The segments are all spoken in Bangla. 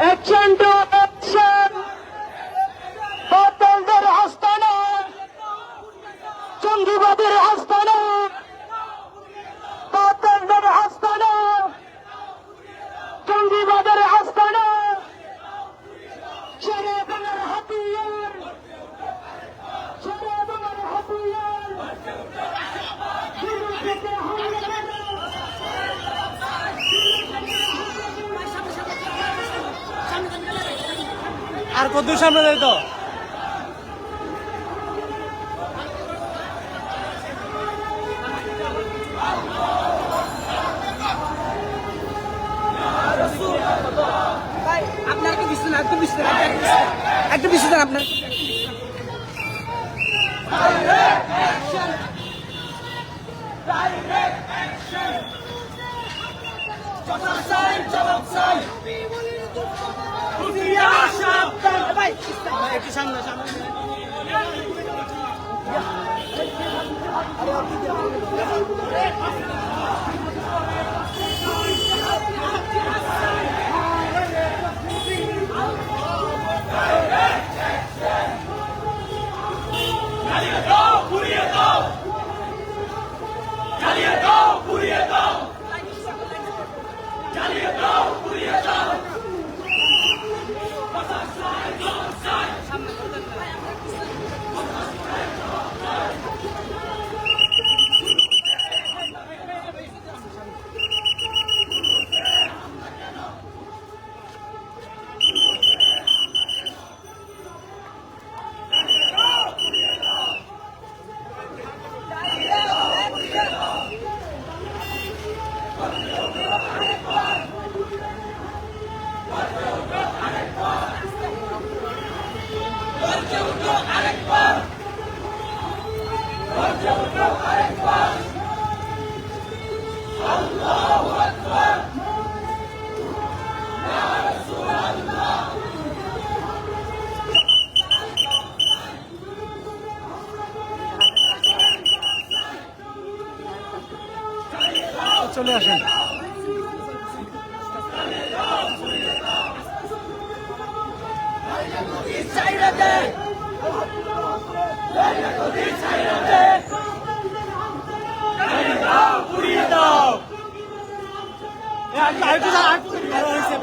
অ্যাকশন টু অ্যাকশন বাতিলদের আস্তানা জঙ্গিবাদের আস্তানা বাতিলদের আস্তানা জঙ্গিবাদের আস্তানা ছেড়ে বাংলার হাতিয়ার ছেড়ে বাংলার হাতিয়ার শুরু থেকে হামলা করো। আর কত সামনে যাই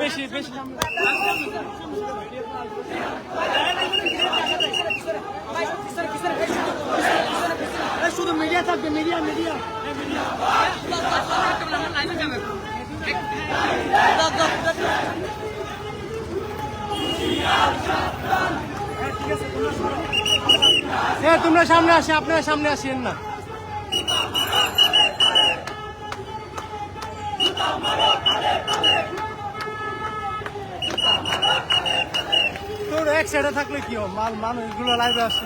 বেশি বেশি শুধু মিডিয়া থাকবে মিডিয়া মিডিয়া হ্যাঁ তোমরা সামনে আসে, আপনারা সামনে আসেন না। তোর এক সাইডে থাকলে কি মাল মানুষগুলো লাইভে আসে।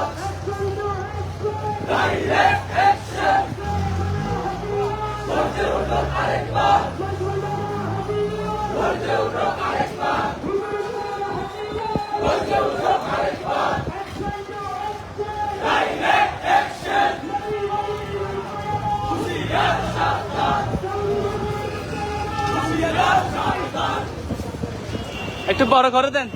একটু বড় করে দেন।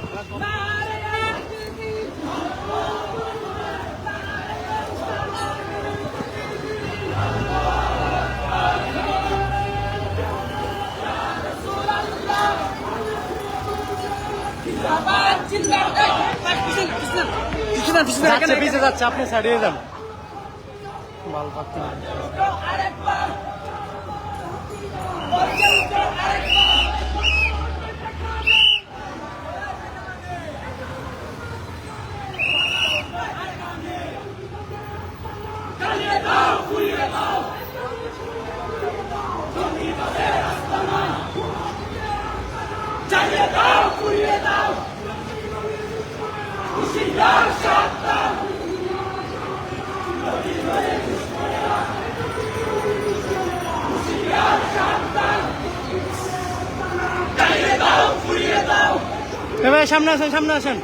যাচ্ছে আপনি ছাড়িয়ে যান। মাল পাচ্ছি না। এ ভাই সামনে আসেন সামনে আসেন।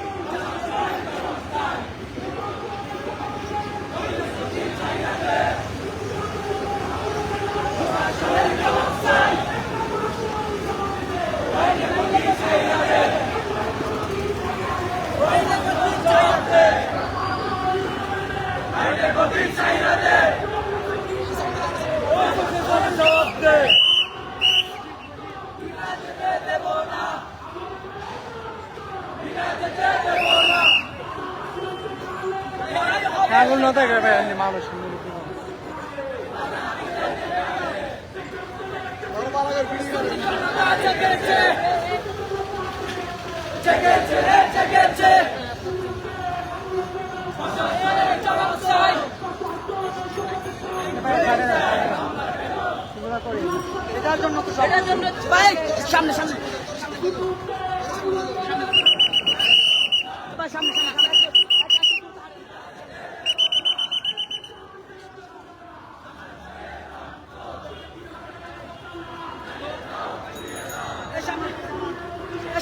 এটার জন্য তো এটার জন্য সামনে সামনে ভাই, সামনে সামনে এই সামনে এই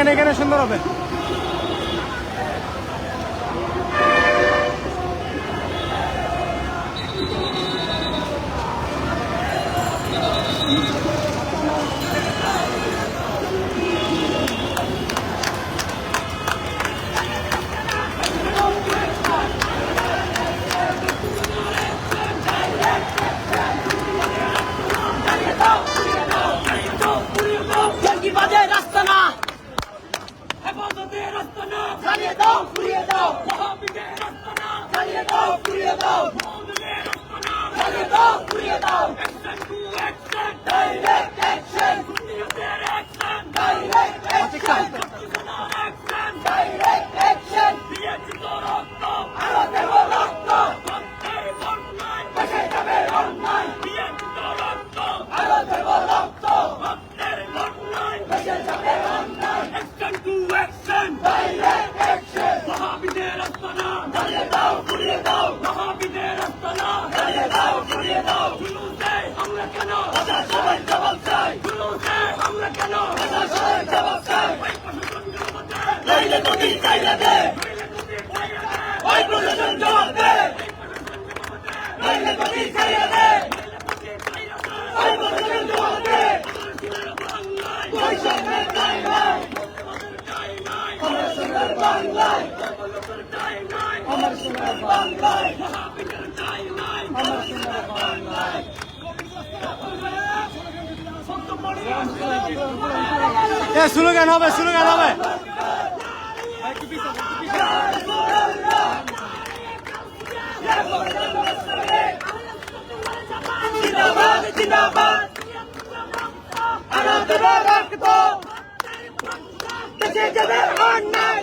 এখানে এখানে সুন্দর হবে। জ্বালিয়ে দাও পুড়িয়ে দাও। জ্বালিয়ে দাও পুড়িয়ে দাও। জ্বালিয়ে দাও। পুড়িয়ে দাও direct action direct action direct action আরও দেব রক্ত বসে যাবে অন্যায় আরও দেব রক্ত বসে যাবে অন্যায় ডাইরেক্ট অ্যাকশন জ্বালিয়ে দাও পুড়িয়ে দাও জ্বালিয়ে দাও পুড়িয়ে দাও কথা সবাই জবাব চাই কথা সবাই জবাব চাই নইলে গতি চাইলে দে ওই প্রশাসন জবাব দে নইলে গতি চাইলে দে ওই প্রশাসন জবাব দে সরকার চাই নাই আমার সোনার বাংলায় আমার সোনার বাংলায় আমার সোনার বাংলায় এ স্লোগান হবে স্লোগান হবে? জিন্দাবাদ জিন্দাবাদ দেবে রক্ত বেঁচে যাবে অন্যায়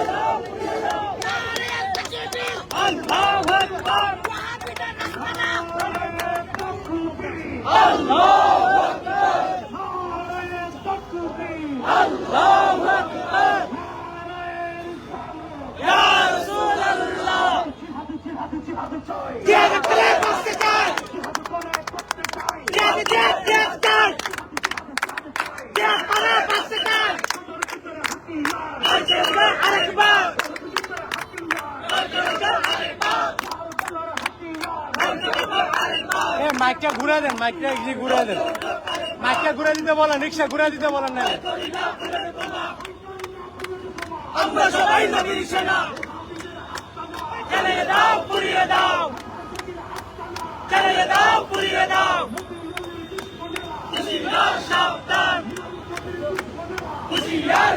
মাইকটা ঘুরে দেন মাইকটা ঘুরে দেন। মাইকটা ঘুরে দিতে বলেন, রিক্সা ঘুরে দিতে বলেন না। আমরা সবাই নবীর সেনা। চালিয়ে দাও, পুড়িয়ে দাও। চালিয়ে দাও, পুড়িয়ে দাও। হুশিয়ার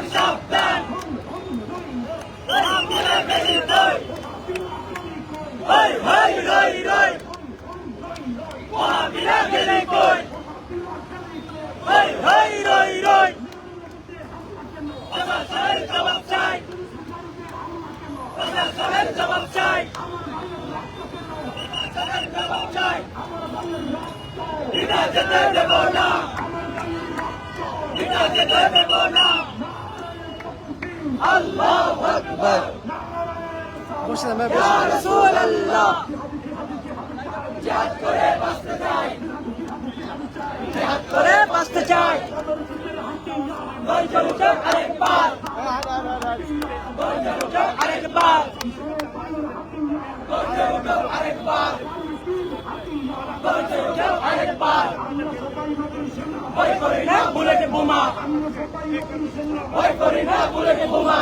দেন ভাই, ইয়া বসে দেন। রাসূলুল্লাহ। জিহাদ করে করে বাঁচতে চাই আরেকবার আরেকবার আরেকবার আরেকবার ওই করি না বুলেটে বোমা। ওই করি না বুলেটে বোমা।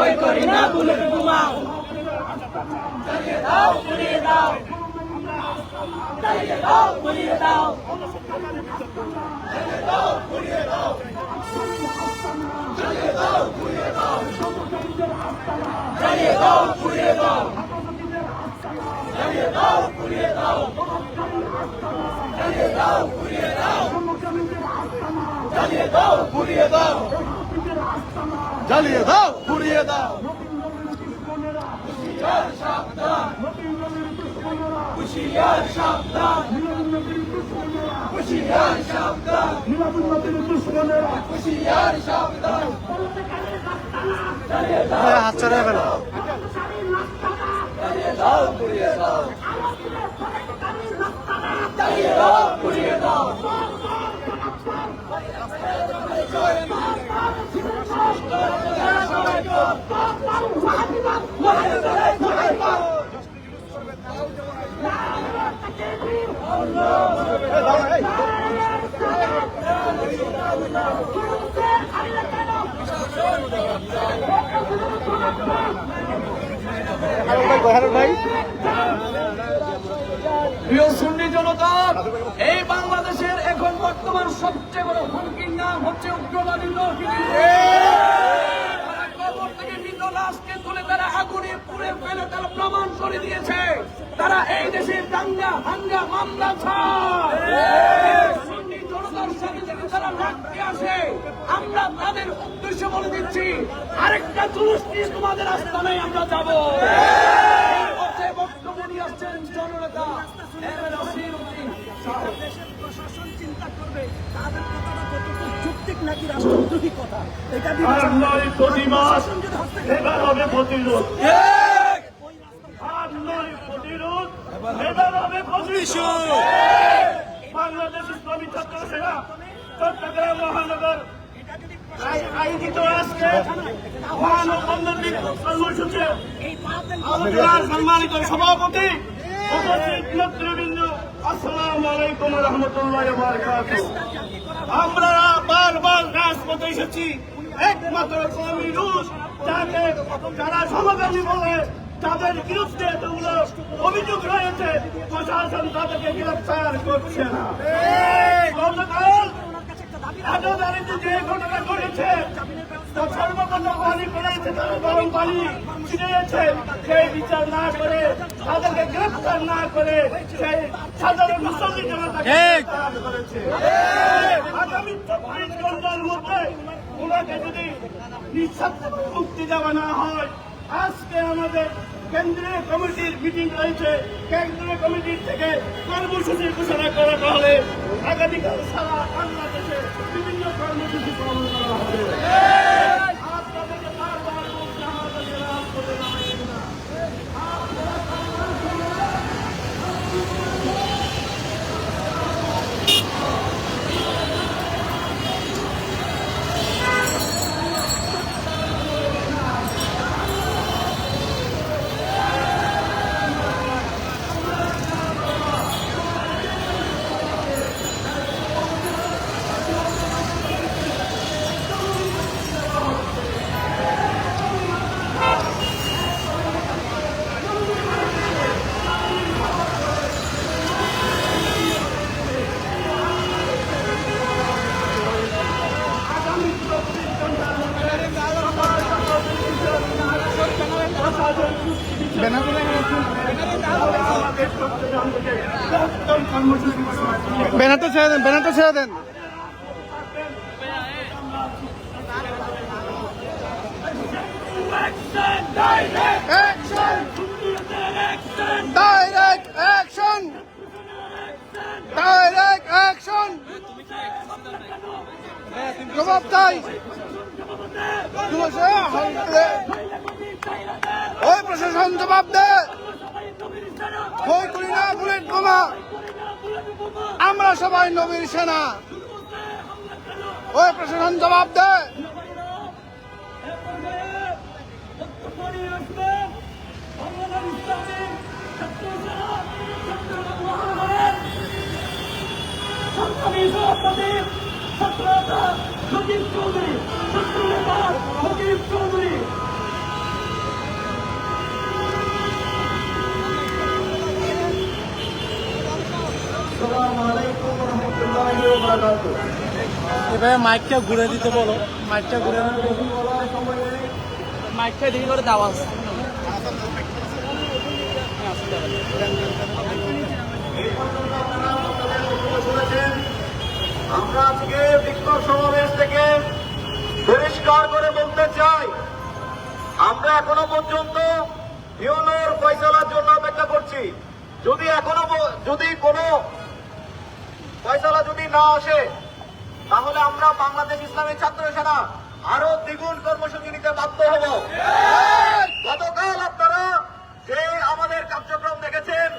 ওই করি না বুলেটে বোমা। চালিয়ে দাও, পুড়িয়ে দাও। চালিয়ে দাও দাও। জ্বালিয়ে দাও পুড়িয়ে দাও হুশিয়ার সাবধান। হুশিয়ার সাবধান। হুশিয়ার সাবধান। হুশিয়ার সাবধান চালিয়ে দাও। ভাই, হাত চড়াই ফেলো। দাও পুড়িয়ে দাও। চালিয়ে দাও পুড়িয়ে দাও। ভাই প্রিয় সুন্নি জনতা এই বাংলাদেশের এখন বর্তমান সবচেয়ে বড় হুমকির নাম হচ্ছে উগ্রবাদী ফেলে তারা প্রমাণ করে দিয়েছে। তারা এই দেশের দাঙ্গা হাঙ্গা মামলা জনতার সাথে থেকে তারা রাখতে আসে আমরা তাদের উদ্দেশ্য বলে দিচ্ছি আরেকটা জুলুস নিয়ে তোমাদের আমরা যাব। বক্তব্য নিয়ে আসছেন জননেতা দেশের প্রশাসন চিন্তা করবে তাদের কথাটা কতটুকু যৌক্তিক নাকি রাষ্ট্রদ্রোহী কথা? এটা প্রতিবাদ এবার হবে প্রতিরোধ আর নয় প্রতিরোধ এবার হবে বাংলাদেশ ইসলামী ছাত্র সেনা চট্টগ্রাম মহানগর আয়োজিত আজকে মহানবন্ধন কর্মসূচি। আলোচনার সম্মানিত সভাপতি উপস্থিত নেতৃবৃন্দ, আসসালামু আলাইকুম রহমতুল্লাহ আমরা বারবার রাজপথে এসেছি। একমাত্র কমি রুশ, যাকে যারা সমগামী বলে তাদের বিরুদ্ধে এতগুলো অভিযোগ রয়েছে প্রশাসন তাদেরকে গ্রেফতার করছে না। গতকাল হাজারদারিতে যে ঘটনা ঘটেছে তা সর্বপ্রথম পানি পেরেছে তারা গরম পানি ছিটিয়েছে। সেই বিচার না করে তাদেরকে গ্রেফতার না করে সেই সাধারণ মুসলিম জনতাকে গ্রেফতার করেছে। আগামী চব্বিশ ঘণ্টার মধ্যে ওনাকে যদি নিঃশব্দ মুক্তি দেওয়া না হয় আজকে আমাদের কেন্দ্রীয় কমিটির মিটিং রয়েছে। কেন্দ্রীয় কমিটির থেকে কর্মসূচি ঘোষণা করা হলে আগামীকাল সারা বাংলাদেশে বিভিন্ন কর্মসূচি পালন করা হবে। ব্যানারটা দেন! ডাইরেক্ট অ্যাকশন ডাইরেক্ট অ্যাকশন জবাব চাই ওই প্রশাসন জবাব দে ওই করি না বুলেট বোমা আমরা সবাই নবীর সেনা। ওই প্রশাসন জবাব দে। সরকারি সভাপতি ছাত্রনেতা সজীব চৌধুরী চৌধুরী এভাবে মাইকটা ঘুরে দিতে বলো। মাইকটা ঘুরে মাইকটা দিকে করে দেওয়া শুনেছেন আমরা আজকে বিক্ষোভ সমাবেশ থেকে পরিষ্কার করে বলতে চাই, আমরা এখনও পর্যন্ত ইউনোর ফয়সালার জন্য অপেক্ষা করছি। যদি এখনও যদি কোনো ফয়সালা যদি না আসে, তাহলে আমরা বাংলাদেশ ইসলামী ছাত্র সেনা আরও দ্বিগুণ কর্মসূচি নিতে বাধ্য হব। গতকাল আপনারা যে আমাদের কার্যক্রম দেখেছেন,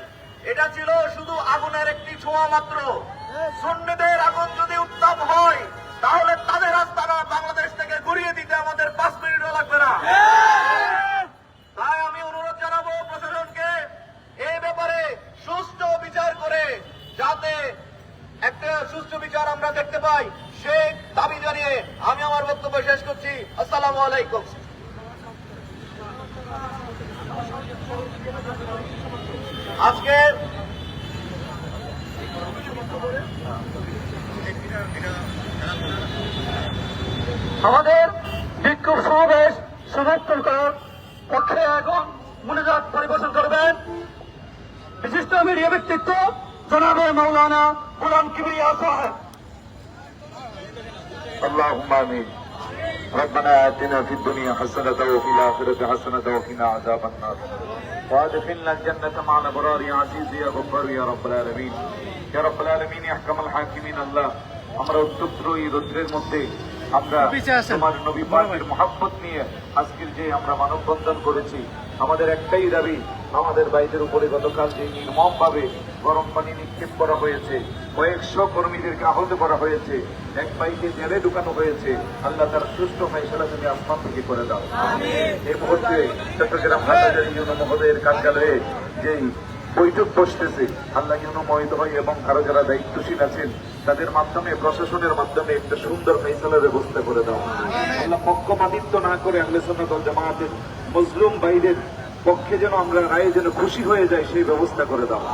এটা ছিল শুধু আগুনের একটি ছোঁয়া মাত্র। সুন্নিদের আগুন যদি উত্তাপ হয়, তাহলে তাদের আস্তানা বাংলাদেশ থেকে ঘুরিয়ে দিতে আমাদের পাঁচ মিনিটও লাগবে না। তাই আমি অনুরোধ জানাব প্রশাসনকে এই ব্যাপারে সুষ্ঠু বিচার করে যাতে সুষ্ঠু বিচার আমরা দেখতে পাই। সেই দাবি জানিয়ে আমি আমার বক্তব্য শেষ করছি। আসসালামু আলাইকুম। আজকে আমাদের বিক্ষোভ সমাবেশ সমর্থন করার পক্ষে এখন মনোজাত পরিবেশন করবেন। বিশিষ্ট মিডিয়া ব্যক্তিত্ব জনাবে মৌলানা গুলাম কিবরিয়া সাহেব اللهم امين ربنا اتنا في الدنيا حسنه وفي الاخره حسنه وقنا عذاب النار وادخلنا الجنه مع الابرار يا عزيز يا غفار يا رب العالمين يا رب العالمين يا احكم الحاكمين الله আমরা উত্তপ্ত এই রৌদ্রের মধ্যে আমরা পিছিয়ে আসেন। তোমার নবী পাকের মহাব্বত নিয়ে আজকের যে আমরা মানববন্ধন করেছি আমাদের একটাই দাবি আমাদের বাইদের উপরে গতকাল যে নির্মম ভাবে গরম পানি নিক্ষেপ করা হয়েছে কয়েকশো কর্মীদেরকে আহত করা হয়েছে এক বাইকে জেলে ঢুকানো হয়েছে আল্লাহ তার সুস্থ ফেসলা তুমি আসমান থেকে করে দাও। এই মুহূর্তে চট্টগ্রাম হাটাজারি ইউনো মহোদয়ের কার্যালয়ে যেই বৈঠক বসতেছে আল্লাহ ইউনোমোহিত হয় এবং কারও যারা দায়িত্বশীল আছেন তাদের মাধ্যমে প্রশাসনের মাধ্যমে একটা সুন্দর ফেসলার ব্যবস্থা করে দাও। আল্লাহ পক্ষপাতিত্ব না করে ওয়াল জামাতের মজলুম ভাইদের পক্ষে যেন আমরা রায়ে যেন খুশি হয়ে যায় সেই ব্যবস্থা করে দাও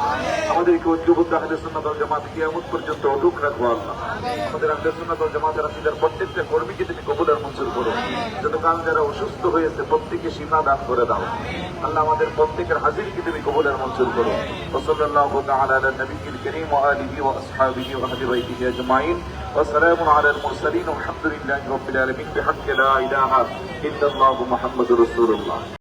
আমাদেরকে ঐক্যবদ্ধ আহলে সুন্নাত ওয়াল জামাত কিয়ামত পর্যন্ত অটুক রাখবো আল্লাহ আমাদের আহলে সুন্নাত ওয়াল জামাতের আকিদার প্রত্যেকটা কর্মীকে তুমি কবুল আর মঞ্জুর করো যতকাল যারা অসুস্থ হয়েছে প্রত্যেকে সীমা দান করে দাও আল্লাহ আমাদের প্রত্যেকের হাজিরকে তুমি কবুল আর মঞ্জুর করো وصلى الله تعالى على النبي الكريم وآله وأصحابه وأهل بيته أجمعين وسلام على المرسلين والحمد لله رب العالمين بحق لا إله إلا الله محمد رسول الله